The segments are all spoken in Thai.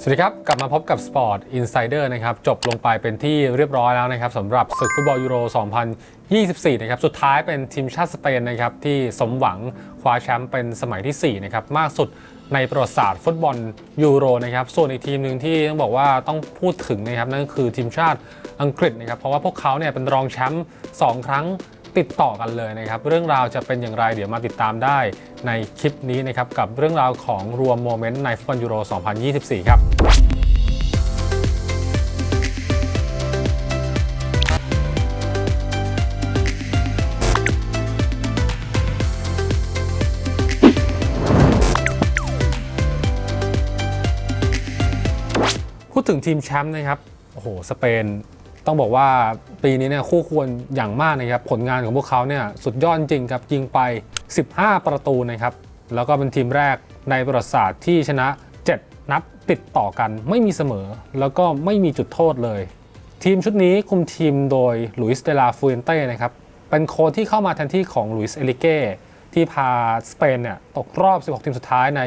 สวัสดีครับ กลับมาพบกับ Sport Insider นะครับ จบลงไปเป็นที่เรียบร้อยแล้วนะครับสำหรับศึกฟุตบอลยูโร 2024 นะครับ สุดท้ายเป็นทีมชาติสเปนนะครับ ที่สมหวังคว้าแชมป์เป็นสมัยที่ 4 นะครับ มากสุดในประวัติศาสตร์ฟุตบอลยูโรนะครับ ส่วนอีกทีมหนึ่งที่ต้องบอกว่าต้องพูดถึงนะครับ นั่นก็คือทีมชาติอังกฤษนะครับ เพราะว่าพวกเขาเนี่ยเป็นรองแชมป์2ครั้ง ติดต่อกันเลยนะครับ เรื่องราวจะเป็นอย่างไรเดี๋ยวมาติดตามได้ในคลิปนี้นะครับกับเรื่องราวของรวมโมเมนต์ในฟุตบอลยูโร 2024 ครับพูดถึงทีมแชมป์นะครับ โอ้โห สเปน ต้องบอกว่าปีนี้เนี่ยคู่ควรอย่างมากนะครับผลงานของพวกเขาเนี่ยสุดยอดจริงครับยิงไป 15 ประตูนะครับแล้วก็เป็นทีมแรกในประวัติศาสตร์ที่ชนะ 7 นัดติดต่อกัน ไม่มีเสมอ แล้วก็ไม่มีจุดโทษเลย ทีมชุดนี้คุมทีมโดยลุยส์เดลาฟูเอนเต้นะครับเป็นโค้ชที่เข้ามาแทนที่ของลุยส์เอลิเก้ที่พาสเปนเนี่ยตกรอบ 16 ทีมสุดท้ายใน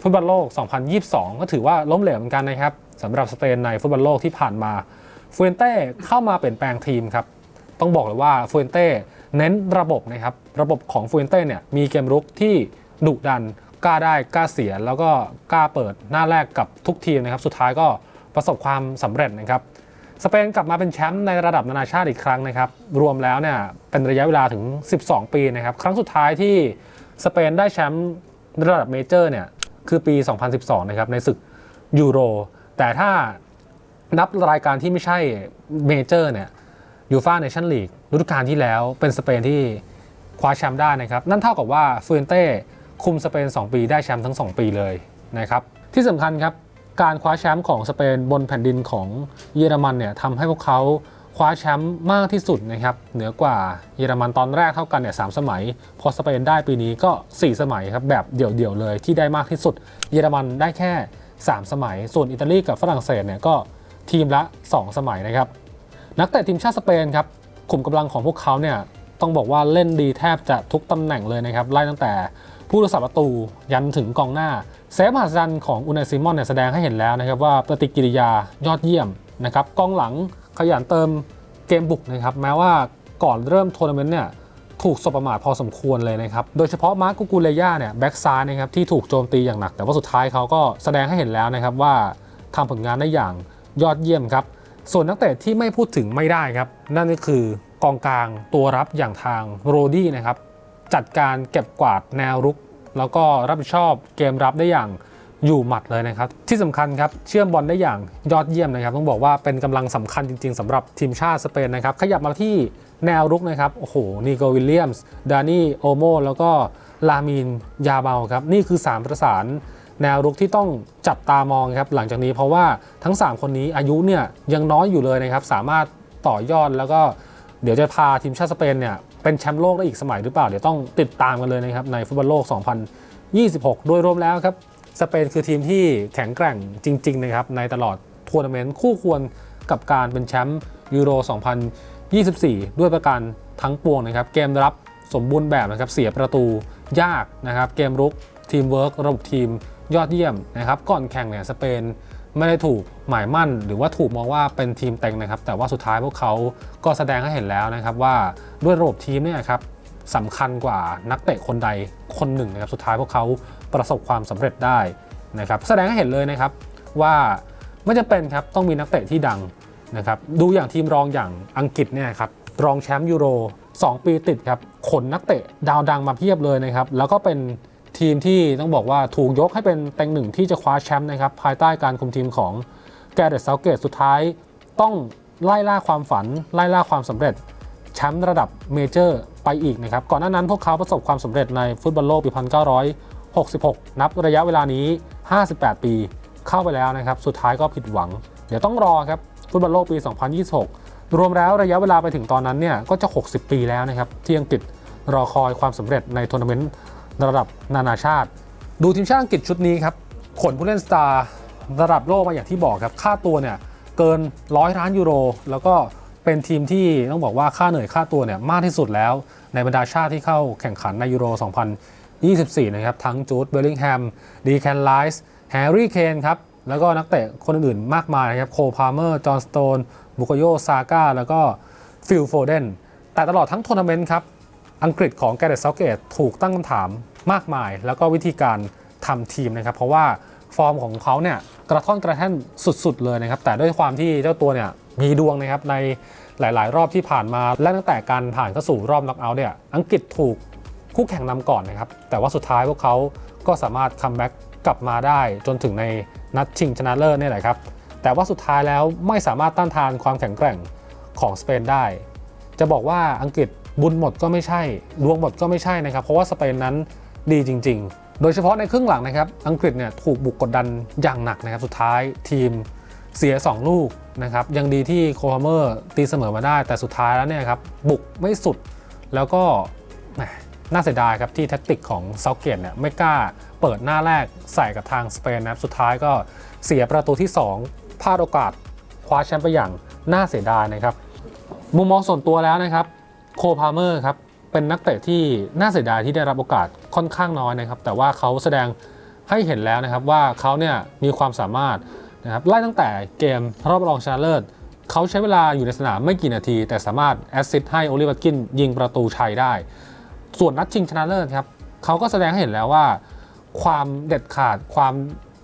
ฟุตบอลโลก 2022 ก็ถือว่าล้มเหลวเหมือนกันนะครับสำหรับสเปนในฟุตบอลโลกที่ผ่านมา ฟูเอนเต้เข้ามาเปลี่ยนแปลงทีมครับ ต้องบอกเลยว่าฟูเอนเต้เน้นระบบนะครับ ระบบของฟูเอนเต้เนี่ยมีเกมรุกที่ดุดันกล้าได้กล้าเสีย แล้วก็กล้าเปิดหน้าแรกกับทุกทีมนะครับ สุดท้ายก็ประสบความสำเร็จนะครับ สเปนกลับมาเป็นแชมป์ในระดับนานาชาติอีกครั้งนะครับ รวมแล้วเนี่ยเป็นระยะเวลาถึง 12 ปีนะครับ ครั้งสุดท้ายที่สเปนได้แชมป์ระดับเมเจอร์เนี่ยคือปี 2012 นะครับในศึกยูโร แต่ถ้า นับรายการที่ไม่ใช่เมเจอร์เนี่ยยูฟาเนชั่นลีกฤดูกาลที่แล้วเป็นสเปนที่คว้าแชมป์ได้นะครับ นั่นเท่ากับว่าฟูเอนเต้คุมสเปน 2 ปีได้แชมป์ทั้ง 2 ปีเลยนะครับที่สำคัญครับการคว้าแชมป์ของสเปนบนแผ่นดินของเยอรมันเนี่ยทำให้พวกเขาคว้าแชมป์มากที่สุดนะครับเหนือกว่าเยอรมันตอนแรกเท่ากันเนี่ยสามสมัย พอสเปนได้ปีนี้ก็ 4 สมัยครับแบบเดี่ยวๆเลยที่ได้มากที่สุด เยอรมันได้แค่ 3 สมัย ส่วนอิตาลีกับฝรั่งเศสเนี่ยก็ ทีมละ 2 สมัยนะครับ นักเตะทีมชาติสเปนครับขุมกำลังของพวกเขาเนี่ยต้องบอกว่าเล่นดีแทบจะทุกตำแหน่งเลยนะครับไล่ตั้งแต่ผู้รักษาประตูยันถึงกองหน้าเซฟมหัศจรรย์ของอุนายซิมอนเนี่ยแสดงให้เห็นแล้วนะครับว่าปฏิกิริยายอดเยี่ยมนะครับกองหลังขยันเติมเกมบุกนะครับแม้ว่าก่อนเริ่มทัวร์นาเมนต์เนี่ยถูกสบประมาทพอสมควรเลยนะครับ โดยเฉพาะมาร์กุกูเลย่าเนี่ยแบ็กซ้ายนะครับที่ถูกโจมตีอย่างหนัก แต่ว่าสุดท้ายเขาก็แสดงให้เห็นแล้วนะครับว่าทำผลงานได้อย่าง ยอดเยี่ยมครับ ส่วนนักเตะที่ไม่พูดถึงไม่ได้ครับ นั่นก็คือกองกลางตัวรับอย่างทางโรดี้นะครับ จัดการเก็บกวาดแนวรุก แล้วก็รับผิดชอบเกมรับได้อย่างอยู่หมัดเลยนะครับ ที่สำคัญครับเชื่อมบอลได้อย่างยอดเยี่ยมนะครับ ต้องบอกว่าเป็นกำลังสำคัญจริง ๆสำหรับทีมชาติสเปนนะครับ ขยับมาที่แนวรุกนะครับโอ้โหนิโกวิลเลียมส์ดานี่โอโมแล้วก็ลามินยาเบาครับ นี่คือ 3 ประสาน แนวรุกที่ต้องจับตามองครับหลังจากนี้เพราะว่าทั้ง 3 คนนี้อายุเนี่ยยังน้อยอยู่เลยนะครับ สามารถต่อยอดแล้วก็เดี๋ยวจะพาทีมชาติสเปนเนี่ยเป็นแชมป์โลกได้อีกสมัยหรือเปล่า เดี๋ยวต้องติดตามกันเลยนะครับในฟุตบอลโลก 2026 โดยรวมแล้วครับสเปนคือทีมที่แข็งแกร่งจริง ๆ นะครับ ในตลอดทัวร์นาเมนต์คู่ควรกับการเป็นแชมป์ยูโร 2024 ด้วยประการทั้งปวงนะครับ เกมรับสมบูรณ์แบบนะครับ เสียประตูยากนะครับ เกมรุกทีมเวิร์กระบบทีม ยอดเยี่ยมนะครับก่อนแข่งเนี่ยสเปนไม่ได้ถูกหมายมั่น หรือว่าถูกมองว่าเป็นทีมเต็งนะครับ แต่ว่าสุดท้ายพวกเขาก็แสดงให้เห็นแล้วนะครับว่าด้วยระบบทีมเนี่ยครับสำคัญกว่านักเตะคนใดคนหนึ่งนะครับสุดท้ายพวกเขาประสบความสำเร็จได้นะครับแสดงให้เห็นเลยนะครับว่าไม่จำเป็นครับต้องมีนักเตะที่ดังนะครับดูอย่างทีมรองอย่างอังกฤษเนี่ยครับรองแชมป์ยูโร 2 ปีติดครับขนนักเตะดาวดังมาเพียบเลยนะครับแล้วก็เป็น ทีมที่ต้องบอกว่าถูกยกให้เป็นเต็งหนึ่งที่จะคว้าแชมป์นะครับภายใต้การคุมทีมของแกเรตเซาเกตสุดท้าย ต้องไล่ล่าความฝัน ไล่ล่าความสำเร็จแชมป์ระดับเมเจอร์ไปอีกนะครับก่อนหน้านั้นพวกเขาประสบความสำเร็จในฟุตบอลโลกปี 1966 นับระยะเวลานี้ 58 ปีเข้าไปแล้วนะครับสุดท้ายก็ผิดหวัง เดี๋ยวต้องรอครับฟุตบอลโลกปี 2026 รวมแล้วระยะเวลาไปถึงตอนนั้นเนี่ยก็จะ 60 ปีแล้วนะครับที่ยังติดรอคอยความสำเร็จในทัวร์นาเมนต์ ระดับนานาชาติ ดูทีมชาติอังกฤษชุดนี้ครับขนผู้เล่นสตาร์ระดับโลกมาอย่างที่บอกครับค่าตัวเนี่ยเกินร้อยล้านยูโร แล้วก็เป็นทีมที่ต้องบอกว่าค่าเหนื่อยค่าตัวเนี่ยมากที่สุดแล้ว ในบรรดาชาติที่เข้าแข่งขันในยูโร 2024 นะครับ ทั้งจูดเบลลิงแฮมดีแคนไลส์แฮร์รี่เคนครับ แล้วก็นักเตะคนอื่นๆมากมายนะครับโคพาเมอร์ จอห์นสโตนบุคโยซาก้าแล้วก็ฟิลโฟเดนแต่ตลอดทั้งทัวร์นาเมนต์ครับ อังกฤษของแกเรตซาเกตถูกตั้งคำถามมากมาย แล้วก็วิธีการทำทีมนะครับ เพราะว่าฟอร์มของเขาเนี่ยกระท่อนกระแท่นสุดๆเลยนะครับ แต่ด้วยความที่เจ้าตัวเนี่ยมีดวงนะครับในหลาย ๆ รอบที่ผ่านมา และตั้งแต่การผ่านเข้าสู่รอบน็อกเอาท์เนี่ยอังกฤษถูกคู่แข่งนำก่อนนะครับ แต่ว่าสุดท้ายพวกเขาก็สามารถคัมแบ็กกลับมาได้จนถึงในนัดชิงชนะเลิศนี่แหละครับ แต่ว่าสุดท้ายแล้วไม่สามารถต้านทานความแข็งแกร่งของสเปนได้ จะบอกว่าอังกฤษ บุญหมดก็ไม่ใช่ดวงหมดก็ไม่ใช่นะครับ เพราะว่าสเปนนั้นดีจริง ๆ โดยเฉพาะในครึ่งหลังนะครับ อังกฤษเนี่ยถูกบุกกดดันอย่างหนักนะครับ สุดท้ายทีมเสีย 2 ลูกนะครับ ยังดีที่โคฮาเมอร์ตีเสมอมาได้ แต่สุดท้ายแล้วเนี่ยครับบุกไม่สุด แล้วก็น่าเสียดายครับที่แท็กติกของเซาเกตเนี่ยไม่กล้าเปิดหน้าแรกใส่กับทางสเปนนะครับ สุดท้ายก็เสียประตูที่ 2พลาดโอกาสคว้าแชมป์ไปอย่างน่าเสียดายนะครับ มุมมองส่วนตัวแล้วนะครับ คพาเมอร์ครับ เป็นนักเตะที่น่าเสียดายที่ได้รับโอกาสค่อนข้างน้อยนะครับ แต่ว่าเขาแสดงให้เห็นแล้วนะครับว่าเขาเนี่ยมีความสามารถนะครับไล่ตั้งแต่เกมรอบรองชนะเลิศเขาใช้เวลาอยู่ในสนามไม่กี่นาที แต่สามารถแอสซิสต์ให้โอลิเวอร์กินยิงประตูชัยได้ ส่วนนัดชิงชนะเลิศครับเขาก็แสดงให้เห็นแล้วว่า ความเด็ดขาดความ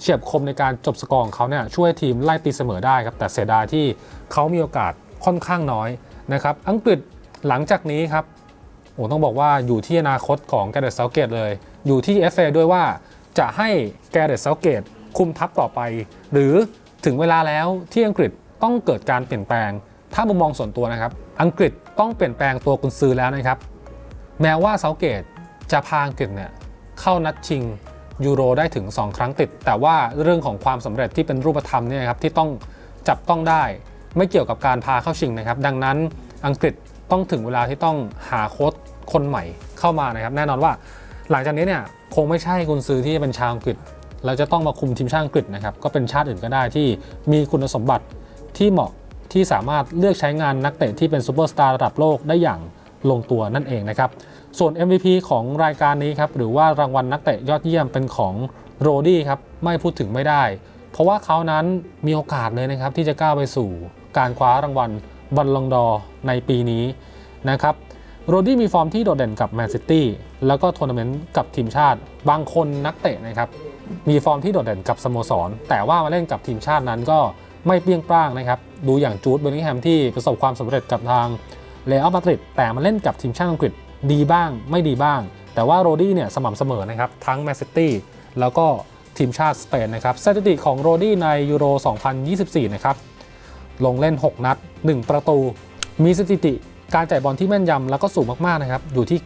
เฉียบคมในการจบสกอร์ของเขาเนี่ยช่วยทีมไล่ตีเสมอได้ครับแต่เสียดายที่เขามีโอกาสค่อนข้างน้อยนะครับอังกฤษ หลังจากนี้ครับโอ้ต้องบอกว่าอยู่ที่อนาคตของแกเรตเซาเกตเลย อยู่ที่ FA ด้วยว่าจะให้แกเรตเซาเกตคุมทัพต่อไป หรือถึงเวลาแล้วที่อังกฤษต้องเกิดการเปลี่ยนแปลง ถ้ามุมมองส่วนตัวนะครับ อังกฤษต้องเปลี่ยนแปลงตัวกุนซือแล้วนะครับ แม้ว่าเซาเกตจะพาอังกฤษเนี่ยเข้านัดชิงยูโรได้ถึง 2 ครั้งติด แต่ว่าเรื่องของความสำเร็จที่เป็นรูปธรรมเนี่ยครับที่ต้องจับต้องได้ ไม่เกี่ยวกับการพาเข้าชิงนะครับ ดังนั้นอังกฤษ ต้องถึงเวลาที่ต้องหาโค้ชคนใหม่เข้ามานะครับ แน่นอนว่าหลังจากนี้เนี่ยคงไม่ใช่กุนซือที่จะเป็นชาวอังกฤษแล้วจะต้องมาคุมทีมชาติอังกฤษนะครับก็เป็นชาติอื่นก็ได้ที่มีคุณสมบัติที่เหมาะที่สามารถเลือกใช้งานนักเตะที่เป็นซูเปอร์สตาร์ระดับโลกได้อย่างลงตัวนั่นเองนะครับ ส่วน MVP ของรายการนี้ครับหรือว่ารางวัลนักเตะยอดเยี่ยมเป็นของโรดี้ครับไม่พูดถึงไม่ได้ เพราะว่าเขานั้นมีโอกาสเลยนะครับที่จะก้าวไปสู่การคว้ารางวัล บอลลองดอร์ในปีนี้นะครับโรดี้มีฟอร์มที่โดดเด่นกับแมนซิตี้แล้วก็ทัวร์นาเมนต์กับทีมชาติ บางคนนักเตะนะครับ มีฟอร์มที่โดดเด่นกับสโมสร แต่ว่ามาเล่นกับทีมชาตินั้นก็ไม่เปรี้ยงปร้างนะครับ ดูอย่างจูดเบลลิงแฮมที่ประสบความสำเร็จกับทางเรอัลมาดริดแต่มาเล่นกับทีมชาติอังกฤษดีบ้างไม่ดีบ้าง แต่ว่าโรดี้เนี่ยสม่ำเสมอนะครับ ทั้งแมนซิตี้แล้วก็ทีมชาติสเปนนะครับสถิติของโรดี้ในยูโร 2024 นะครับ ลงเล่น 6 นัด 1 ประตู มีสถิติการจ่ายบอลที่แม่นยำแล้วก็สูงมากๆนะครับอยู่ที่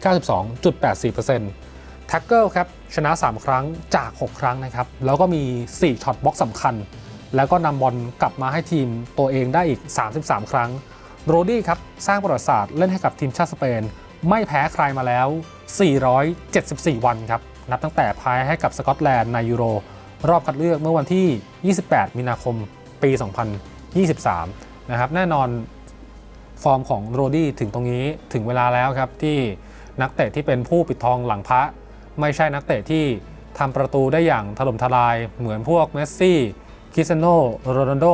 92.84%แท็กเกิลครับชนะ 3 ครั้งจาก 6 ครั้งนะครับแล้วก็มี 4ช็อตบล็อกสำคัญ แล้วก็นำบอลกลับมาให้ทีมตัวเองได้อีก 33 ครั้งโรดี้ครับสร้างประวัติศาสตร์เล่นให้กับทีมชาติสเปน ไม่แพ้ใครมาแล้ว 474 วันครับนับตั้งแต่แพ้ให้กับสกอตแลนด์ในยูโร รอบคัดเลือกเมื่อวันที่ 28 มีนาคม ปี 23 นะครับ แน่นอนฟอร์มของโรดี้ถึงตรงนี้ถึงเวลาแล้วครับ ที่นักเตะที่เป็นผู้ปิดทองหลังพระ ไม่ใช่นักเตะที่ทำประตูได้อย่างถล่มทลายเหมือนพวกเมสซี่คริสเตโนโรนัลโด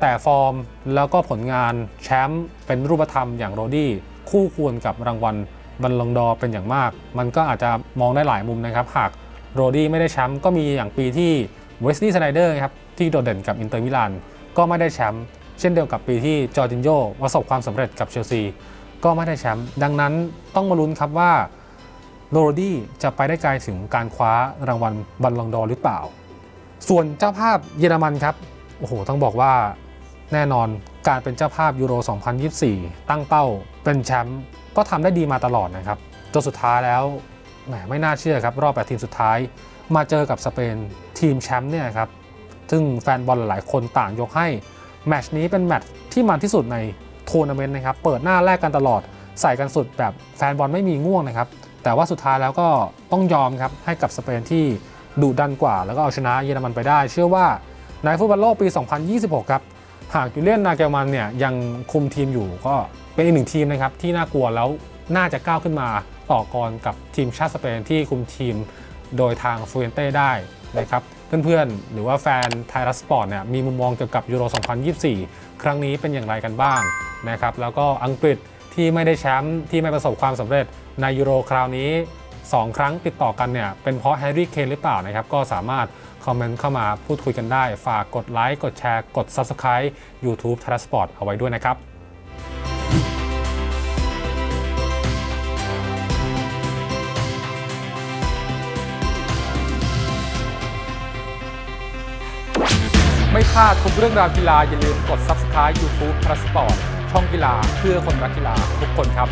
แต่ฟอร์มแล้วก็ผลงานแชมป์เป็นรูปธรรมอย่างโรดี้คู่ควรกับรางวัลบัลลงดอเป็นอย่างมาก มันก็อาจจะมองได้หลายมุมนะครับ หากโรดี้ไม่ได้แชมป์ก็มีอย่างปีที่เวสตี้สไนเดอร์ครับที่โดดเด่นกับอินเตอร์มิลาน ก็ไม่ได้แชมป์เช่นเดียวกับปีที่จอร์จินโยประสบความสำเร็จกับเชลซีก็ไม่ได้แชมป์ดังนั้นต้องมาลุ้นครับว่าโรดี้จะไปได้ไกลถึงการคว้ารางวัลบัลลงดอหรือเปล่า ส่วนเจ้าภาพเยอรมันครับโอ้โหต้องบอกว่าแน่นอนการเป็นเจ้าภาพยูโร 2024 ตั้งเป้าเป็นแชมป์ก็ทำได้ดีมาตลอดนะครับจนสุดท้ายแล้วแหมไม่น่าเชื่อครับ รอบแปดทีมสุดท้าย มาเจอกับสเปนทีมแชมป์เนี่ยครับ ซึ่งแฟนบอลหลายๆ คนต่างยกให้แมตช์นี้เป็นแมตช์ที่มันที่สุดในทัวร์นาเมนต์นะครับ เปิดหน้าแรกกันตลอด ใส่กันสุดแบบแฟนบอลไม่มีง่วงนะครับ แต่ว่าสุดท้ายแล้วก็ต้องยอมครับ ให้กับสเปนที่ดุดันกว่า แล้วก็เอาชนะเยอรมันไปได้ เชื่อว่าในฟุตบอลโลกปี 2026 ครับ หากยูเลียนนาเกลมันเนี่ยยังคุมทีมอยู่ก็เป็นอีกหนึ่งทีมนะครับที่น่ากลัวแล้วน่าจะก้าวขึ้นมาต่อกรกับทีมชาติสเปนที่คุมทีมโดยทางฟูเอนเต้ได้นะครับ เพื่อนๆ หรือว่าแฟนไทยรัฐสปอร์ตเนี่ยมีมุมมองเกี่ยวกับยูโร 2024 ครั้งนี้เป็นอย่างไรกันบ้างนะครับแล้วก็อังกฤษที่ไม่ได้แชมป์ที่ไม่ประสบความสำเร็จในยูโรคราวนี้ 2 ครั้งติดต่อกันเนี่ยเป็นเพราะแฮร์รี่เคนหรือเปล่านะครับก็สามารถคอมเมนต์เข้ามาพูดคุยกันได้ ฝากกดไลค์กดแชร์กด Subscribe YouTube t r a s p o r t เอาไว้ด้วยนะครับ ไม่พลาดทุกเรื่องราวกีฬาอย่าลืมกด Subscribe YouTube t r a s p o r t ช่องกีฬาเพื่อคนรักกีฬาทุกคนครับ